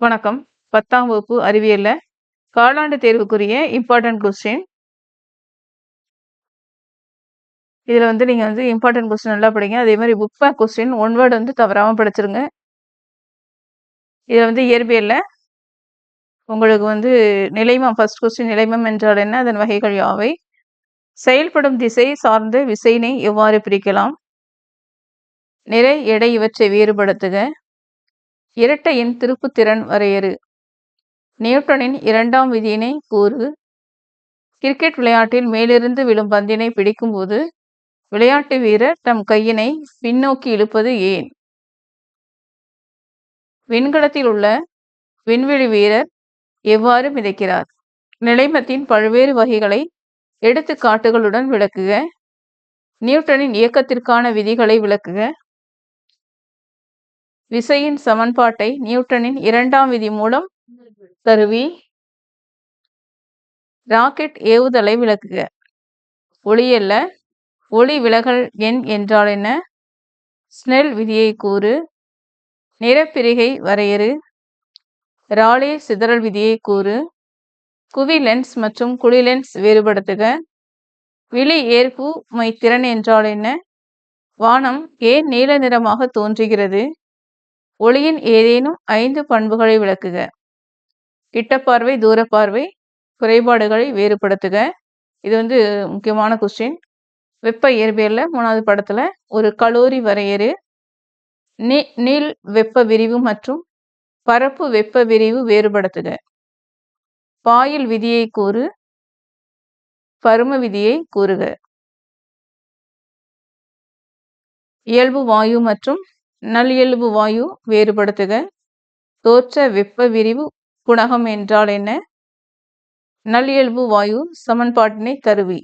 வணக்கம். 10ஆம் வகுப்பு அறிவியல்ல காலாண்டு தேர்வுக்குரிய இம்பார்ட்டன்ட் கொஸ்டின். இதுல வந்து நீங்க வந்து இம்பார்ட்டன்ட் கொஸ்டின் நல்லா படிங்க. அதே மாதிரி book back question one word வந்து தவறாம படிச்சிருங்க. இதுல வந்து இயற்பியல்ல உங்களுக்கு வந்து நிலைமம் ஃபர்ஸ்ட் கொஸ்டின் நிலைமம் என்றால் என்ன? அதன் வகைகள் யாவை? செயல்படும் திசை சார்ந்த விசையினை எவ்வாறு பிரிக்கலாம்? நிறை, எடை இவற்றை வேறுபடுத்துக. இரட்டையின் திருப்புத்திறன் வரையறு. நியூட்டனின் இரண்டாம் விதியினை கூறு. கிரிக்கெட் விளையாட்டில் மேலிருந்து விழும் பந்தினை பிடிக்கும்போது விளையாட்டு வீரர் தம் கையினை பின்னோக்கி இழுப்பது ஏன்? விண்கலத்தில் உள்ள விண்வெளி வீரர் எவ்வாறு மிதக்கிறார்? நிலைமத்தின் பல்வேறு வகைகளை எடுத்துக்காட்டுகளுடன் விளக்குக. நியூட்டனின் இயக்கத்திற்கான விதிகளை விளக்குக. விசையின் சமன்பாட்டை நியூட்டனின் இரண்டாம் விதி மூலம் தருவி. ராக்கெட் ஏவுதலை விளக்குக. ஒளியல்ல, ஒளி விலகல் எண் என்றால் என்ன? ஸ்னெல் விதியை கூறு. நிறப்பிரிகை வரையறு. ராலே சிதறல் விதியை கூறு. குவி லென்ஸ் மற்றும் குழி லென்ஸ் வேறுபடுத்துக. விழி ஏற்புமை திறன் என்றால் என்ன? வானம் ஏன் நீல நிறமாக தோன்றுகிறது? ஒளியின் ஏதேனும் ஐந்து பண்புகளை விளக்குக. கிட்டப்பார்வை, தூரப்பார்வை, குறைபாடுகளை வேறுபடுத்துக. இது வந்து முக்கியமான கொஸ்டின். வெப்ப இயற்பியலில் மூணாவது படத்தில் ஒரு கலோரி வரையறு. நீ நீள் வெப்ப விரிவு மற்றும் பரப்பு வெப்ப விரிவு வேறுபடுத்துக. பாயில் விதியை கூறு. பரும விதியை கூறுக. இயல்பு வாயு மற்றும் நல்லியல்பு வாயு வேறுபடுத்துக. தோற்ற வெப்ப விரிவு குணகம் என்றால் என்ன? நல்லியல்பு வாயு சமன்பாட்டினை தருவி.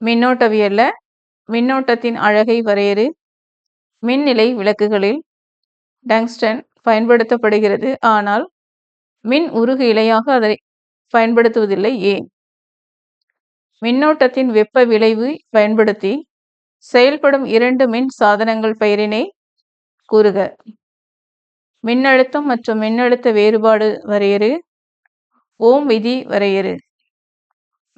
மின்னோட்டவியல்ல மின்னோட்டத்தின் அழகை வரையறு. மின்னிலை விளக்குகளில் டங்ஸ்டன் பயன்படுத்தப்படுகிறது. ஆனால் மின் உருகு இலையாக அதை பயன்படுத்துவதில்லை ஏன்? மின்னோட்டத்தின் வெப்ப விளைவு பயன்படுத்தி செயல்படும் இரண்டு மின் சாதனங்கள் பெயரினை கூறுக. மின்னழுத்தம் மற்றும் மின்னழுத்த வேறுபாடு வரையறு. ஓம் விதி வரையறு.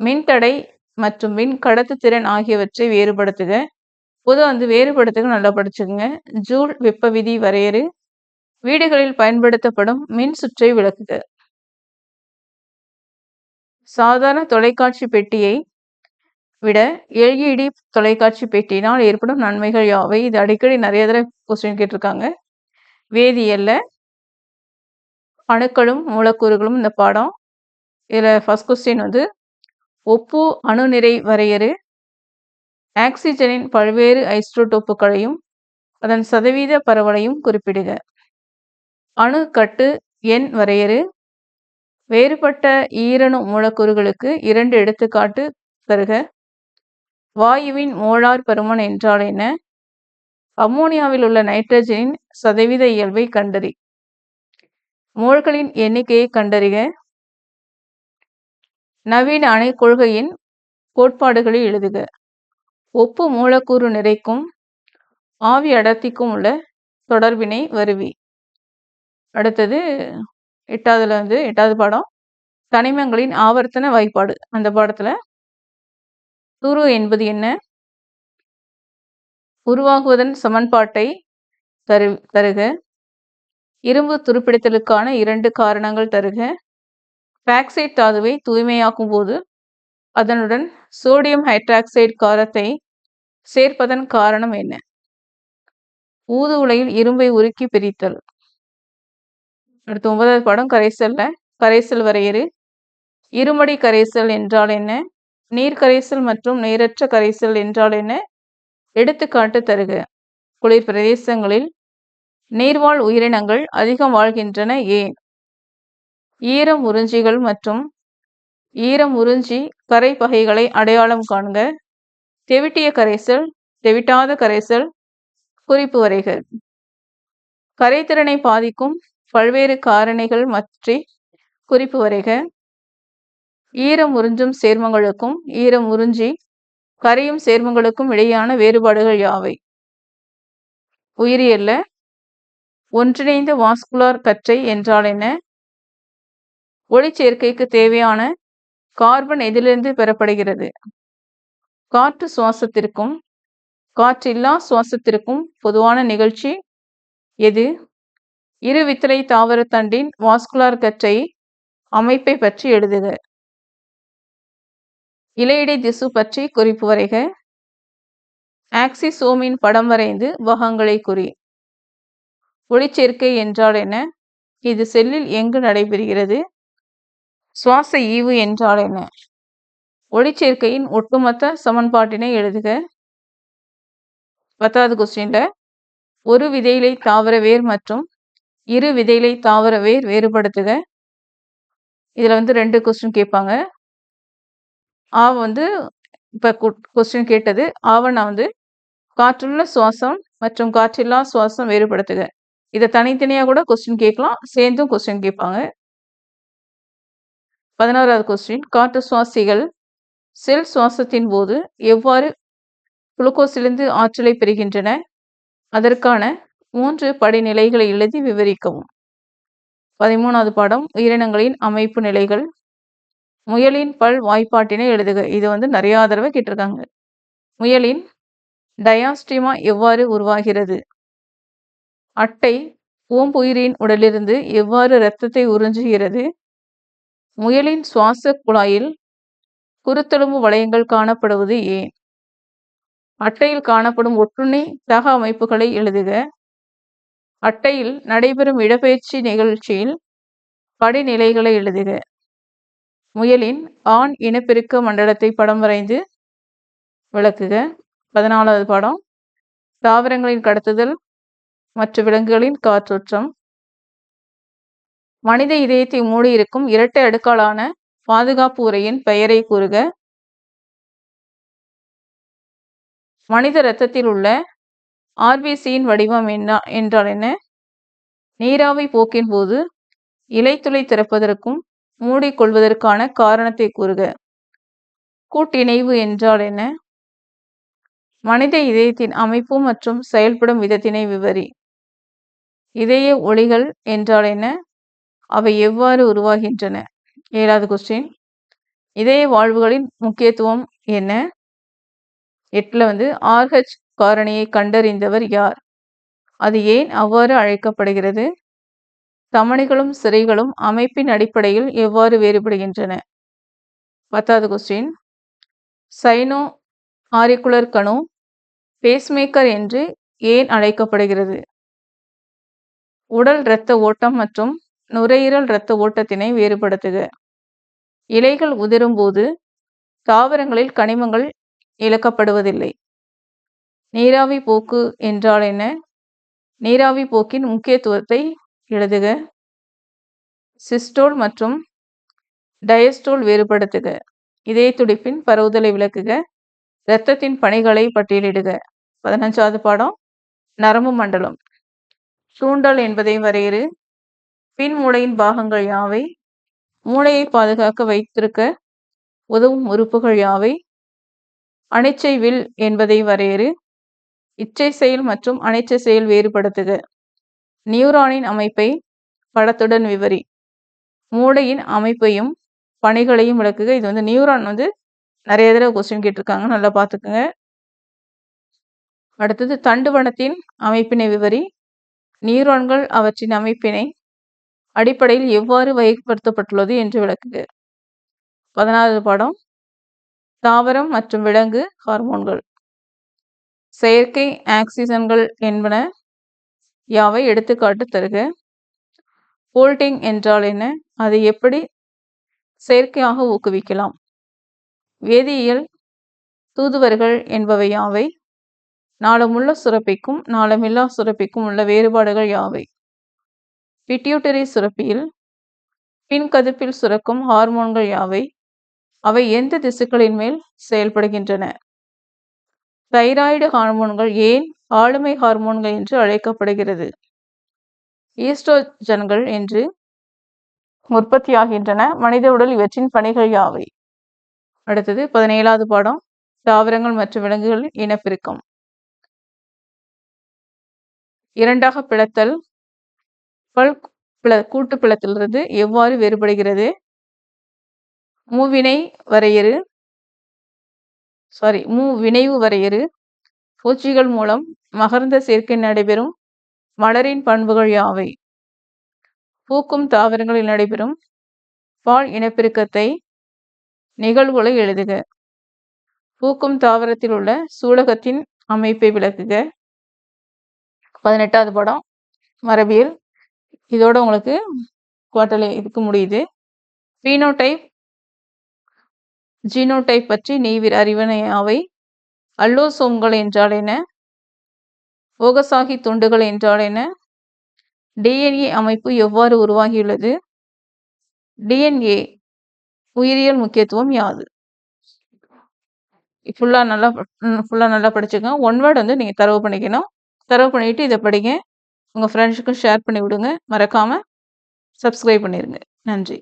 மின்தடை மற்றும் மின் கடத்து திறன் ஆகியவற்றை வேறுபடுத்துக. பொதுவா வந்து வேறுபடுத்துக நல்லா படிச்சுக்கோங்க ஜூல் வெப்ப விதி வரையறு. வீடுகளில் பயன்படுத்தப்படும் மின் சுற்றை விளக்குக. சாதாரண தொலைக்காட்சி பெட்டியை விட எல்இடி தொலைக்காட்சி பெட்டினால் ஏற்படும் நன்மைகள் யாவை? இது அடிக்கடி நிறைய தடவை கொஸ்டின் கேட்டிருக்காங்க. வேதியியல்ல அணுக்களும் மூலக்கூறுகளும் இந்த பாடம். இதில் ஃபஸ்ட் கொஸ்டின் வந்து ஒப்பு அணு நிறை வரையறு. ஆக்சிஜனின் பல்வேறு ஐஸ்ட்ரோடோப்புகளையும் அதன் சதவீத பரவலையும் குறிப்பிடுக. அணு கட்டு எண் வரையறு. வேறுபட்ட ஈரணு மூலக்கூறுகளுக்கு இரண்டு எடுத்துக்காட்டு தருக. வாயுவின் மோலார் பருமன் என்றால் என்ன? அம்மோனியாவில் உள்ள நைட்ரஜனின் சதவீத இயல்பை கண்டறி. மோள்களின் எண்ணிக்கையை கண்டறிக. நவீன அணை கொள்கையின் கோட்பாடுகளை எழுதுக. ஒப்பு மூலக்கூறு நிறைக்கும் ஆவி அடர்த்திக்கும் உள்ள தொடர்பினை வருவி. அடுத்தது எட்டாவதுல வந்து எட்டாவது பாடம் தனிமங்களின் ஆவர்த்தன வகைப்பாடு. அந்த பாடத்துல துரு என்பது என்ன? உருவாகுவதன் சமன்பாட்டை தரு தருக. இரும்பு துருப்பிடித்தலுக்கான இரண்டு காரணங்கள் தருக. பாக்சைட் தாதுவை தூய்மையாக்கும் போது அதனுடன் சோடியம் ஹைட்ராக்சைடு காரத்தை சேர்ப்பதன் காரணம் என்ன? ஊது உலையில் இரும்பை உருக்கி பிரித்தல். அடுத்து ஒன்பதாவது படம் கரைசல்ல கரைசல் வரையறு. இருமடி கரைசல் என்றால் என்ன? நீர் கரைசல் மற்றும் நீரற்ற கரைசல் என்றால் என்ன? எடுத்துக்காட்டு தருக. குளிர் பிரதேசங்களில் நீர்வாழ் உயிரினங்கள் அதிகம் வாழ்கின்றன ஏன்? ஈரம் உறிஞ்சிகள் மற்றும் ஈரம் உறிஞ்சி கரை பகைகளை அடையாளம் காண்க. தெவிட்டிய கரைசல், தெவிட்டாத கரைசல் குறிப்பு வரைகள் கரைத்திறனை பாதிக்கும் பல்வேறு காரணிகள் பற்றி குறிப்பு வரைக. ஈரம் உறிஞ்சும் சேர்மங்களுக்கும் ஈரம் உறிஞ்சி கரையும் சேர்மங்களுக்கும் இடையான வேறுபாடுகள் யாவை? உயிரியல்ல ஒன்றிணைந்த வாஸ்குலார் கற்றை என்றால் என்ன? ஒளிச்சேர்க்கைக்கு தேவையான கார்பன் எதிலிருந்து பெறப்படுகிறது? காற்று சுவாசத்திற்கும் காற்றில்லா சுவாசத்திற்கும் பொதுவான நிகழ்ச்சி எது? இரு வித்திரை தாவரத்தண்டின் வாஸ்குலார் கற்றை அமைப்பை பற்றி எழுதுக. இலையிடை திசு பற்றி குறிப்பு வரைக. ஆக்சிசோமின் படம் வரைந்து வகங்களை குறி. ஒளிச்சேர்க்கை என்றால் என்ன? இது செல்லில் எங்கு நடைபெறுகிறது? சுவாச ஈவு என்றால் என்ன? ஒளிச்சேர்க்கையின் ஒட்டுமொத்த சமன்பாட்டினை எழுதுக. பத்தாவது கொஸ்டின்ல ஒரு விதையிலை தாவர வேர் மற்றும் இரு விதையிலை தாவர வேர் வேறுபடுத்துக. இதில் வந்து ரெண்டு கொஸ்டின் கேட்பாங்க. ஆ வந்து இப்போ கொஸ்டின் கேட்டது ஆவணா வந்து காற்றுள்ள சுவாசம் மற்றும் காற்றில்லா சுவாசம் வேறுபடுத்துக. இதை தனித்தனியாக கூட கொஸ்டின் கேட்கலாம் சேர்ந்தும் கொஸ்டின் கேட்பாங்க. பதினாறாவது கொஸ்டின் காற்று சுவாசிகள் செல் சுவாசத்தின் போது எவ்வாறு குளுக்கோஸிலிருந்து ஆற்றலை பெறுகின்றன? அதற்கான மூன்று படிநிலைகளை எழுதி விவரிக்கவும். பதிமூணாவது பாடம் உயிரினங்களின் அமைப்பு நிலைகள் முயலின் பல் வாய்ப்பாட்டினை எழுதுக. இது வந்து நிறைய தடவை கேட்டிருக்காங்க. முயலின் டயாஸ்டிமா எவ்வாறு உருவாகிறது? அட்டை ஓம்புயிரின் உடலிருந்து எவ்வாறு இரத்தத்தை உறிஞ்சுகிறது? முயலின் சுவாச குழாயில் குருத்தெலும்பு வளையங்கள் காணப்படுவது ஏன்? அட்டையில் காணப்படும் ஒட்டுண்ணி தக அமைப்புகளை எழுதுக. அட்டையில் நடைபெறும் இடப்பெயர்ச்சி நிகழ்ச்சியில் படிநிலைகளை எழுதுக. முயலின் ஆண் இனப்பெருக்க மண்டலத்தை படம் வரைந்து விளக்குக. பதினாலாவது பாடம். தாவரங்களின் கடத்துதல் மற்ற விலங்குகளின் காற்றோற்றம். மனித இதயத்தை மூடியிருக்கும் இரட்டை அடுக்காலான பாதுகாப்பு உரையின் பெயரை கூறுக. மனித இரத்தத்தில் உள்ள ஆர்பிசியின் வடிவம் என்ன என்றால் என்ன? நீராவி போக்கின் போது இலைத்துளை திறப்பதற்கும் மூடிக்கொள்வதற்கான காரணத்தை கூறுக. கூட்டிணைவு என்றால் என்ன? மனித இதயத்தின் அமைப்பு மற்றும் செயல்படும் விதத்தினை விவரி. இதய ஒளிகள் என்றால் என்ன? அவை எவ்வாறு உருவாகின்றன? ஏழாவது கொஸ்டின் இதய வாழ்வுகளின் முக்கியத்துவம் என்ன? எட்டில் வந்து ஆர்ஹெச் காரணியை கண்டறிந்தவர் யார்? அது ஏன் அவ்வாறு அழைக்கப்படுகிறது? தமணிகளும் சிறைகளும் அமைப்பின் அடிப்படையில் எவ்வாறு வேறுபடுகின்றன? பத்தாவது கொஸ்டின் சைனோ ஆரிக்குலர் கணு பேஸ்மேக்கர் என்று ஏன் அழைக்கப்படுகிறது? உடல் இரத்த ஓட்டம் மற்றும் நுரையீரல் இரத்த ஓட்டத்தினை வேறுபடுத்துக. இலைகள் உதிரும்போது தாவரங்களில் கனிமங்கள் இழக்கப்படுவதில்லை. நீராவி போக்கு என்றால் என்ன? நீராவி போக்கின் முக்கியத்துவத்தை எழுதுக. சிஸ்டோல் மற்றும் டயஸ்டோல் வேறுபடுத்துக. இதய துடிப்பின் பரவுதலை விளக்குக. இரத்தத்தின் பணிகளை பட்டியலிடுக. பதினஞ்சாவது பாடம். நரம்பு மண்டலம். தூண்டல் என்பதை வரையறு. பின் மூளையின் பாகங்கள் யாவை? மூளையை பாதுகாக்க வைத்திருக்க உதவும் உறுப்புகள் யாவை? அனிச்சை வில் என்பதை வரையறு. இச்சை செயல் மற்றும் அனிச்சை செயல் வேறுபடுத்துக. நியூரானின் அமைப்பை படத்துடன் விவரி. மூளையின் அமைப்பையும் பணிகளையும் விளக்குக. இது வந்து நியூரான் வந்து நிறைய தடவை கொஸ்டின் கேட்டிருக்காங்க. நல்லா பார்த்துக்குங்க. அடுத்தது தண்டுவனத்தின் அமைப்பினை விவரி. நியூரான்கள் அவற்றின் அமைப்பினை அடிப்படையில் எவ்வாறு வகைப்படுத்தப்பட்டுள்ளது என்று விளக்குக. பதினாறு பாடம். தாவரம் மற்றும் விலங்கு ஹார்மோன்கள் செயற்கை ஆக்சிஜன்கள் என்பன யாவை எடுத்துக்காட்டு தருக. போல்டிங் என்றால் என்ன? அதை எப்படி செயற்கையாக ஊக்குவிக்கலாம்? வேதியியல் தூதுவர்கள் என்பவை யாவை? நாளமுள்ள சுரப்பிக்கும் நாளமில்லா சுரப்பிக்கும் உள்ள வேறுபாடுகள் யாவை? பிட்யூட்டரி சுரப்பியில் பின்கதிப்பில் சுரக்கும் ஹார்மோன்கள் யாவை? அவை எந்த திசுக்களின் மேல் செயல்படுகின்றன? தைராய்டு ஹார்மோன்கள் ஏன் ஆளுமை ஹார்மோன்கள் என்று அழைக்கப்படுகிறது? ஈஸ்ட்ரோஜன்கள் என்று உற்பத்தியாகின்றன. மனித உடல் இவற்றின் பணிகள் யாவை? அடுத்தது பதினேழாவது பாடம் தாவரங்கள் மற்றும் விலங்குகளின் இனப்பெருக்கம். இரண்டாக பிளத்தல் பல் பிள கூட்டு பிளத்திலிருந்து எவ்வாறு வேறுபடுகிறது? மூவினை வரையறு சாரி மூ வினைவு வரையறு பூச்சிகள் மூலம் மகர்ந்த சேர்க்கை நடைபெறும். மலரின் பண்புகள் யாவை? பூக்கும் தாவரங்களில் நடைபெறும். பால் இனப்பெருக்கத்தை நிகழ்வுகளை எழுதுக. பூக்கும் தாவரத்தில் உள்ள சூலகத்தின் அமைப்பை விளக்குக. பதினெட்டாவது படம் மரபியல். இதோட உங்களுக்கு குவார்டர்லி இதுக்கு முடியுது. பீனோடைப் ஜீனோடைப் பற்றி நெய்விர் அறிவனை அவை. அல்லோசோம்கள் என்றால் என்ன ஓகசாகி துண்டுகள் என்றால் என்ன டிஎன்ஏ அமைப்பு எவ்வாறு உருவாகியுள்ளது? டிஎன்ஏ உயிரியல் முக்கியத்துவம் யாது? ஃபுல்லாக நல்லா ஃபுல்லாக நல்லா படிச்சுக்கோங்க. ஒன் வேர்டு வந்து நீங்கள் தரவு பண்ணிக்கணும். தரவு பண்ணிவிட்டு இதை படிங்க. உங்கள் ஃப்ரெண்ட்ஸுக்கும் ஷேர் பண்ணி விடுங்க. மறக்காமல் சப்ஸ்கிரைப் பண்ணிடுங்க நன்றி.